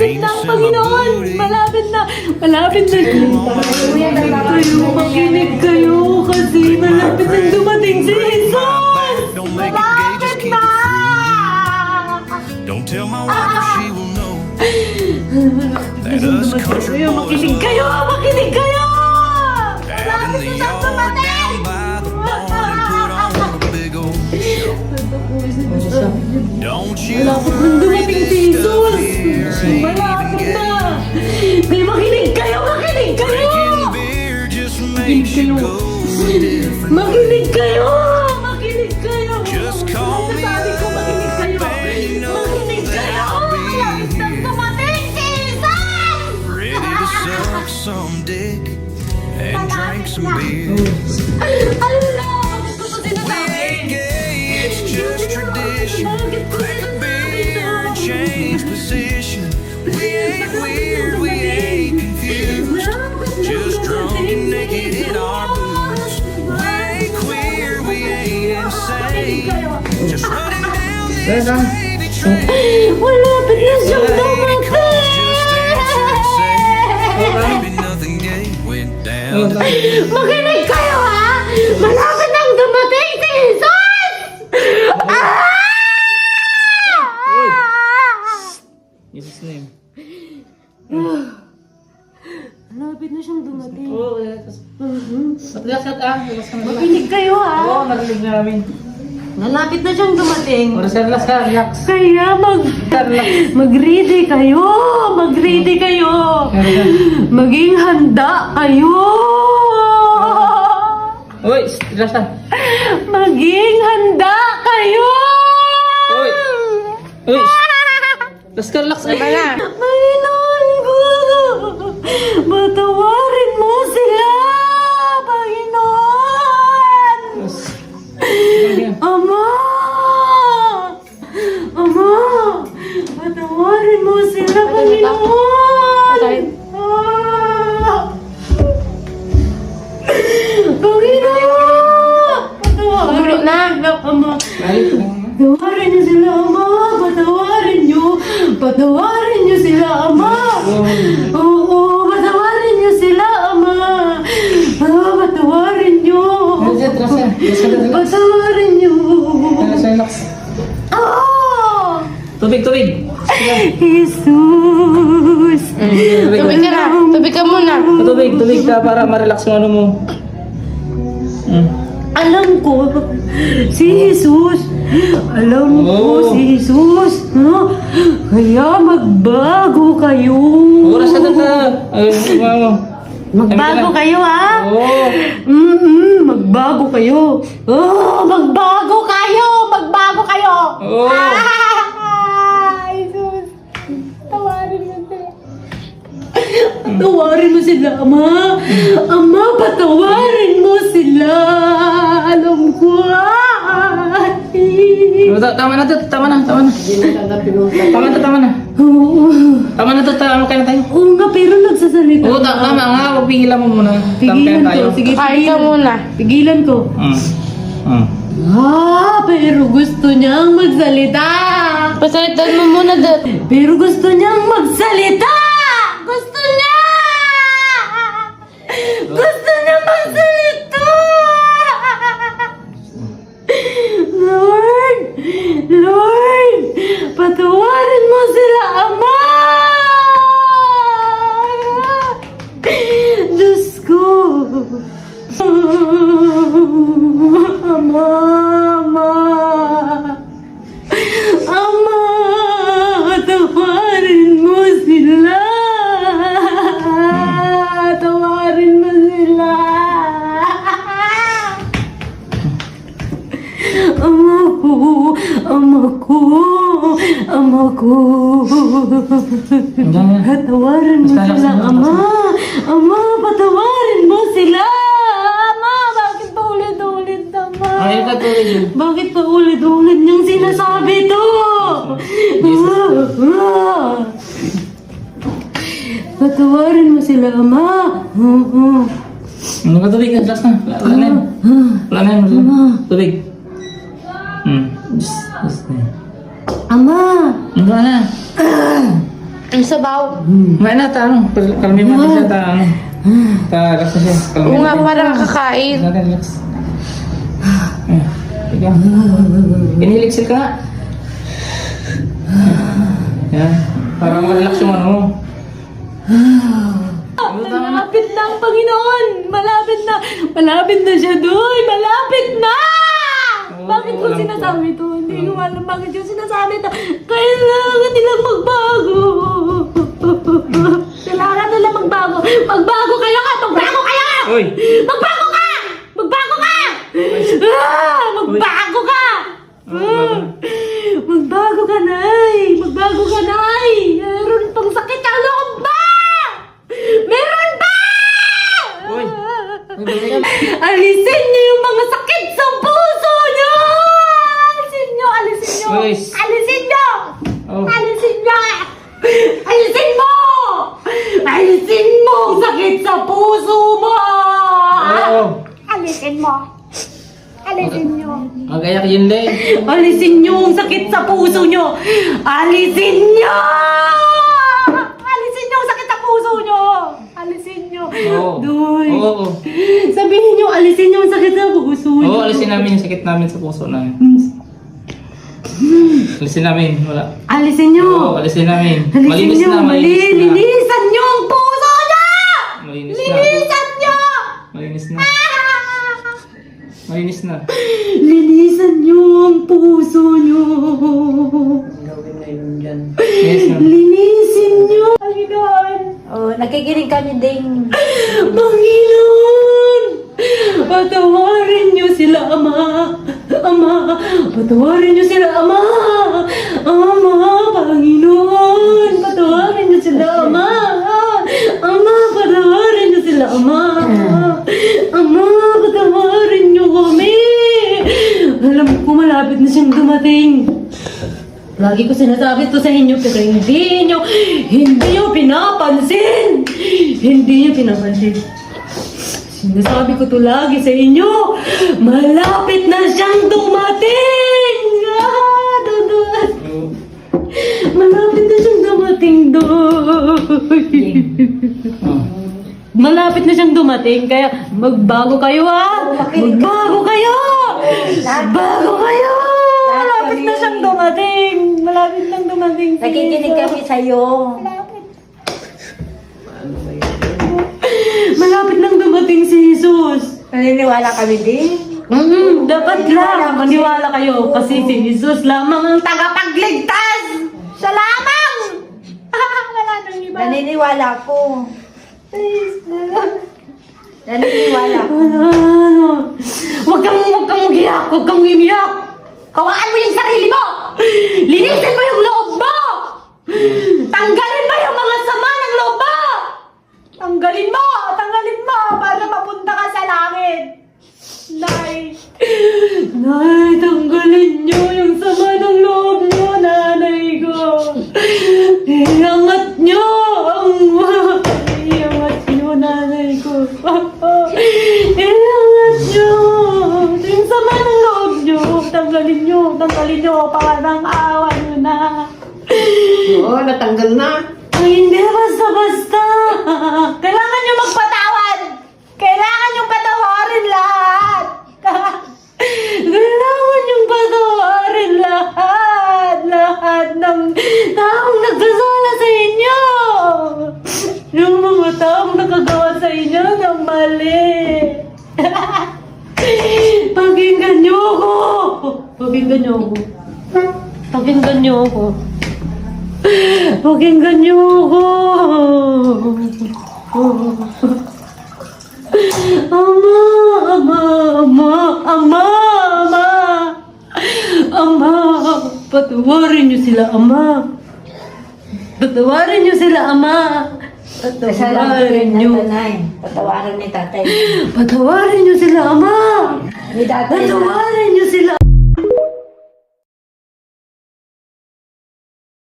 Malapit na ang Panginoon! Malapit na! Malapit na! Kayo, makinig kayo kasi malapit na dumating si Jesus! Don't make it gay, just keep na! Don't tell my wife or she will know that us country boys makinig kayo! Makinig kayo! Malapit na dumating! by the different. Makinig kayo! Makinig kayo! Just call me Sabi ko, makinig kayo! Makinig kayo! Na here. dumating si Jesus! Ready to suck some dick and drink some beer. Ala! Bakit ko We sinasabi? it's just tradition. Crack a beer and change position. We ain't weird, dumating! Maybe nothing gay went down. Makinig kayo ha! Malapit nang dumating si Jesus! Ah! Jesus name. Malapit na siyang dumating. Oo, relax. Relax ka ah. Relax ka na. Makinig kayo Oo, ha! narinig namin. Malapit na siyang dumating. Oras ka, relax ka, relax. Kaya mag... Mag-ready kayo! Mag-ready kayo! Maging handa kayo! Uy, relax ka. Maging handa kayo! Uy. Uy. Relax ka, relax. Ay, na. Panginoon ko! Patawarin Patawarin niyo sila, Ama! Patawarin niyo! Patawarin niyo sila, Ama! Oo, patawarin niyo sila, Ama! Ah, patawarin niyo! Patawarin niyo! Ah! Tubig, tubig. Jesus! Tubig ka na! Tubig ka muna! Tubig, tubig ka para ma-relax yung ano mo. Mm. Alam ko, si Jesus, alam ko Oo. si Jesus, no? Kaya magbago kayo. Oras ka na ka. Ay, ano. Magbago kayo, ha? Oo. Mm-mm, magbago kayo. Oh, magbago kayo! Magbago kayo! Oo. Ah, Jesus! Tawarin mo sila. Patawarin mo sila, Ama! Ama, patawarin Ta- Tama na to, tama na, tama na. Tama na, tama na. Oo, Tama na to, tama kayo tayo. oo nga, pero nagsasalita. Oo, ta- tama nga, pigilan mo muna. Pigilan tayo. ko. Sige, pigilan muna. Pigilan ko. Mm. Mm. Ah, pero gusto niyang magsalita. Pasalitan mo muna dad. Pero gusto niyang magsalita! Gusto niya! Gusto niya magsalita! Ama ko. Patawarin mo sila, ama. Ama, patawarin mo sila. Ama, bakit pa ulit-ulit, ama? Ay, ka yun. Bakit pa ulit-ulit niyong sinasabi to? Ah, Patawarin mo sila, Ama. Oo. Ano ka tubig? Relax na. Wala na. Wala na yan. wala na. Tubig. Hmm. Just, just na. Ama. Ano na? Ang sabaw. May na, ta, ano? Kalmi mo na siya, ta, ano? Ta, relax na siya. Kalmi Oo nga, parang kakain. Relax. Ikaw. Iniliksil ka nga. Yan. Parang relax yung ano mo. Malapit na ang Panginoon! Malapit na! Malapit na siya doon! Malapit na! Bakit ko ko. sinasabi to? Hindi ko alam bakit yung sinasabi to. Kailangan nilang magbago. Kailangan nila magbago. Magbago kayo ka! Magbago kayo! Uy! Magbago ka! Magbago ka! Ah, magbago ka! Ah, magbago ka, Nay! Magbago ka, Nay! Meron pang sakit ang loob ba? Meron ba? Uy! Alisin niyo yung mga sakit sa puso niyo! Alisin niyo! Alisin niyo! Uy. Alisin niyo! Oh. Alisin niyo! Alisin mo! Alisin mo ang sakit sa puso mo! Oo. Alisin mo! Alisin niyo! Mag-ayak yun, Le. Alisin niyo ang sakit sa puso niyo! Alisin niyo! Alisin niyo ang sakit sa puso niyo! Alisin niyo! Oo. Doy! Oo. Sabihin niyo, alisin niyo ang sakit sa puso niyo! Oo, alisin namin yung sakit namin sa puso namin. Alisin namin, wala. Alisin niyo! Oo, alisin namin. Alisin Malinis niyo! na, Mali! malinis na. Linisan niyo ang puso niyo! Malinis na. Linisan niyo! Malinis na. Malinis na. Linisan niyo ang puso niyo! Yes na. Linisin niyo! Panginoon! Oh, nakikinig kami ding. Panginoon! Patawarin niyo sila, Ama! Ama! Patawarin Lagi ko sinasabi to sa inyo pero hindi nyo, hindi nyo pinapansin. Hindi nyo pinapansin. Sinasabi ko to lagi sa inyo, malapit na siyang dumating. Ah, doon. Malapit na siyang dumating doon. Oh. Malapit na siyang dumating, kaya magbago kayo ha! Magbago kayo! Bago kayo! Malapit na siyang dumating! Malapit nang dumating si Nakikinig Jesus. kami sa'yo. Malapit nang dumating si Jesus. Naniniwala kami din. Mm, dapat lang maniwala kayo kasi si Jesus lamang ang tagapagligtas! Siya lamang! Wala nang iba. Naniniwala ko. Naniniwala ko. Ano? Huwag kang, huwag kang umiyak, huwag kang umiyak. Kawaan mo yung sarili mo. Linisin mo Pakinggan niyo ako. Pakinggan niyo ako. Pakinggan niyo ako. Ama, ama, ama, ama, ama. Ama, patawarin niyo sila, ama. Patawarin niyo sila, ama. Patawarin niyo. Patawarin ni tatay. Patawarin niyo sila, ama. Ni tatay. Patawarin niyo sila,